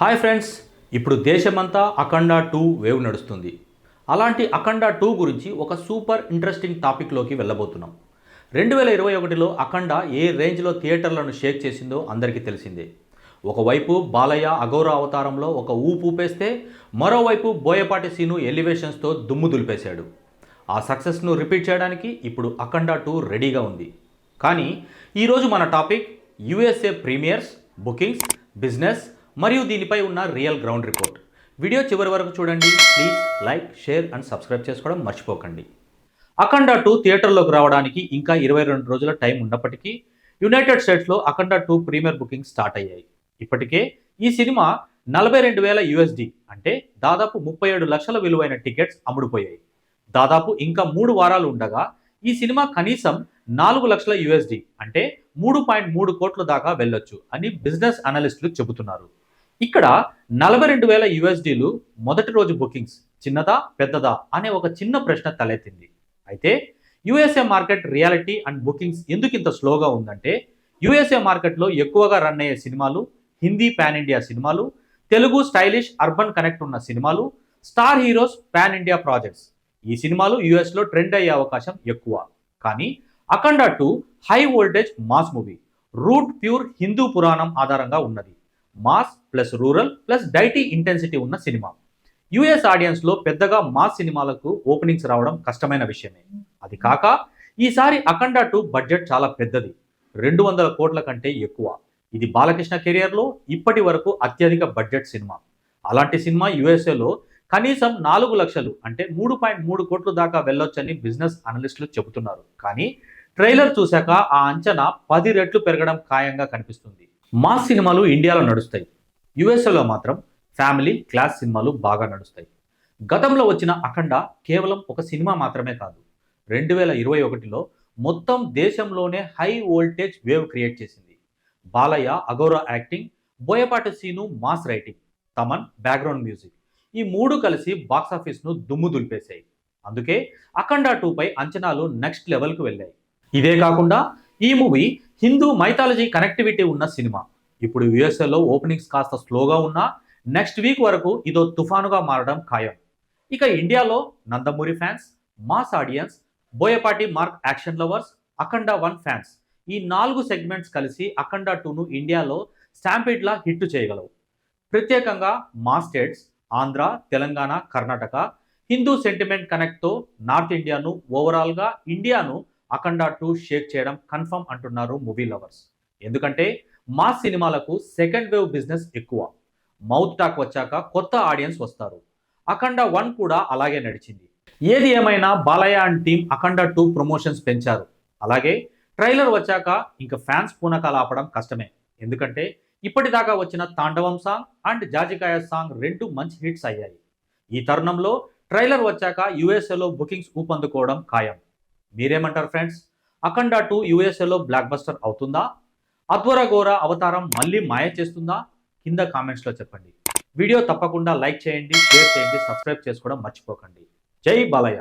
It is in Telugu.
హాయ్ ఫ్రెండ్స్ ఇప్పుడు దేశమంతా అఖండ టూ వేవ్ నడుస్తుంది. అలాంటి అఖండ టూ గురించి ఒక సూపర్ ఇంట్రెస్టింగ్ టాపిక్లోకి వెళ్ళబోతున్నాం. రెండు వేల ఇరవై ఒకటిలో అఖండ ఏ రేంజ్లో థియేటర్లను షేక్ చేసిందో అందరికీ తెలిసిందే. ఒకవైపు బాలయ్య అఘోర అవతారంలో ఒక ఊపు ఊపేస్తే మరోవైపు బోయపాటి సీను ఎలివేషన్స్తో దుమ్ము దులిపేశాడు. ఆ సక్సెస్ను రిపీట్ చేయడానికి ఇప్పుడు అఖండ టూ రెడీగా ఉంది. కానీ ఈరోజు మన topic USA premiers bookings business మరియు దీనిపై ఉన్న రియల్ గ్రౌండ్ రిపోర్ట్. వీడియో చివరి వరకు చూడండి. Please like share and subscribe చేసుకోవడం మర్చిపోకండి. అఖండ టూ థియేటర్లోకి రావడానికి ఇంకా ఇరవై రెండు రోజుల టైం ఉన్నప్పటికీ యునైటెడ్ స్టేట్స్లో Akhanda two premier booking start అయ్యాయి. ఇప్పటికే ఈ సినిమా నలభై రెండు వేల యుఎస్డి అంటే దాదాపు ముప్పై ఏడు లక్షల విలువైన టికెట్స్ అమ్ముడుపోయాయి. దాదాపు ఇంకా మూడు వారాలు ఉండగా ఈ సినిమా కనీసం నాలుగు లక్షల యుఎస్డి అంటే మూడు పాయింట్ మూడు కోట్ల దాకా వెళ్ళొచ్చు అని బిజినెస్ అనలిస్టులు చెబుతున్నారు. ఇక్కడ నలభై రెండు వేల యుఎస్డీలు మొదటి రోజు బుకింగ్స్ చిన్నదా పెద్దదా అనే ఒక చిన్న ప్రశ్న తలెత్తింది. అయితే USA market reality and bookings ఎందుకు ఇంత స్లోగా ఉందంటే యుఎస్ఏ మార్కెట్లో ఎక్కువగా రన్ అయ్యే సినిమాలు హిందీ పాన్ ఇండియా సినిమాలు తెలుగు స్టైలిష్ అర్బన్ కనెక్ట్ ఉన్న సినిమాలు star heroes pan India projects. ఈ సినిమాలు యుఎస్లో ట్రెండ్ అయ్యే అవకాశం ఎక్కువ. కానీ Akhanda two high voltage mass movie root pure Hindu పురాణం ఆధారంగా ఉన్నది. Mass plus rural plus deity intensity ఉన్న సినిమా. యుఎస్ ఆడియన్స్లో పెద్దగా మాస్ సినిమాలకు ఓపెనింగ్స్ రావడం కష్టమైన విషయమే. అది కాక ఈసారి అఖండ టూ బడ్జెట్ చాలా పెద్దది. రెండు వందల కోట్ల కంటే ఎక్కువ. ఇది బాలకృష్ణ కెరియర్లో ఇప్పటి వరకు అత్యధిక బడ్జెట్ సినిమా. అలాంటి సినిమా యుఎస్ఏలో కనీసం నాలుగు లక్షలు అంటే మూడు పాయింట్ మూడు కోట్ల దాకా వెళ్ళొచ్చని బిజినెస్ అనలిస్టులు చెబుతున్నారు. కానీ ట్రైలర్ చూశాక ఆ అంచనా పది రెట్లు పెరగడం ఖాయంగా కనిపిస్తుంది. మాస్ సినిమాలు ఇండియాలో నడుస్తాయి. యుఎస్ఏలో మాత్రం ఫ్యామిలీ క్లాస్ సినిమాలు బాగా నడుస్తాయి. గతంలో వచ్చిన అఖండ కేవలం ఒక సినిమా మాత్రమే కాదు. రెండు వేల ఇరవై ఒకటిలో మొత్తం దేశంలోనే హై వోల్టేజ్ వేవ్ క్రియేట్ చేసింది. Balayya అగౌరా acting Boyapati Seenu mass writing Thaman background music. ఈ మూడు కలిసి బాక్సాఫీస్ను దుమ్ము దులిపేశాయి. అందుకే అఖండ టూపై అంచనాలు నెక్స్ట్ లెవెల్కు వెళ్ళాయి. ఇదే కాకుండా ఈ మూవీ హిందూ మైథాలజీ కనెక్టివిటీ ఉన్న సినిమా. ఇప్పుడు యుఎస్ఏలో ఓపెనింగ్స్ కాస్త స్లోగా ఉన్నా నెక్స్ట్ వీక్ వరకు ఇదో తుఫానుగా మారడం ఖాయం. ఇక ఇండియాలో Nandamuri fans mass audience Boyapati mark action lovers Akhanda one fans ఈ నాలుగు సెగ్మెంట్స్ కలిసి అఖండ టూను ఇండియాలో స్టాంపిడ్లా హిట్ చేయగలవు. ప్రత్యేకంగా మా స్టేట్స్ ఆంధ్ర తెలంగాణ కర్ణాటక హిందూ సెంటిమెంట్ కనెక్ట్తో నార్త్ ఇండియాను ఓవరాల్గా ఇండియాను అఖండ టూ షేక్ చేయడం కన్ఫర్మ్ అంటున్నారు మూవీ లవర్స్. ఎందుకంటే మా సినిమాలకు సెకండ్ వేవ్ బిజినెస్ ఎక్కువ. మౌత్ టాక్ వచ్చాక కొత్త ఆడియన్స్ వస్తారు. అఖండ వన్ కూడా అలాగే నడిచింది. ఏది ఏమైనా Balayya and team Akhanda two promotions పెంచారు. అలాగే ట్రైలర్ వచ్చాక ఇంకా ఫ్యాన్స్ పూనకాలు ఆపడం కష్టమే. ఎందుకంటే ఇప్పటిదాకా వచ్చిన తాండవం సాంగ్ అండ్ జాజికాయ సాంగ్ రెండు మంచి హిట్స్ అయ్యాయి. ఈ తరుణంలో ట్రైలర్ వచ్చాక యుఎస్ఏలో బుకింగ్స్ ఊపందుకోవడం ఖాయం. మీరేమంటారు ఫ్రెండ్స్? అఖండ టూ యుఎస్ఏలో బ్లాక్ బస్టర్ అవుతుందా? అధ్వర ఘోర అవతారం మళ్ళీ మాయ చేస్తుందా? కింద కామెంట్స్లో చెప్పండి. వీడియో తప్పకుండా లైక్ చేయండి షేర్ చేయండి సబ్స్క్రైబ్ చేసుకోవడం మర్చిపోకండి. జై బాలయ్య!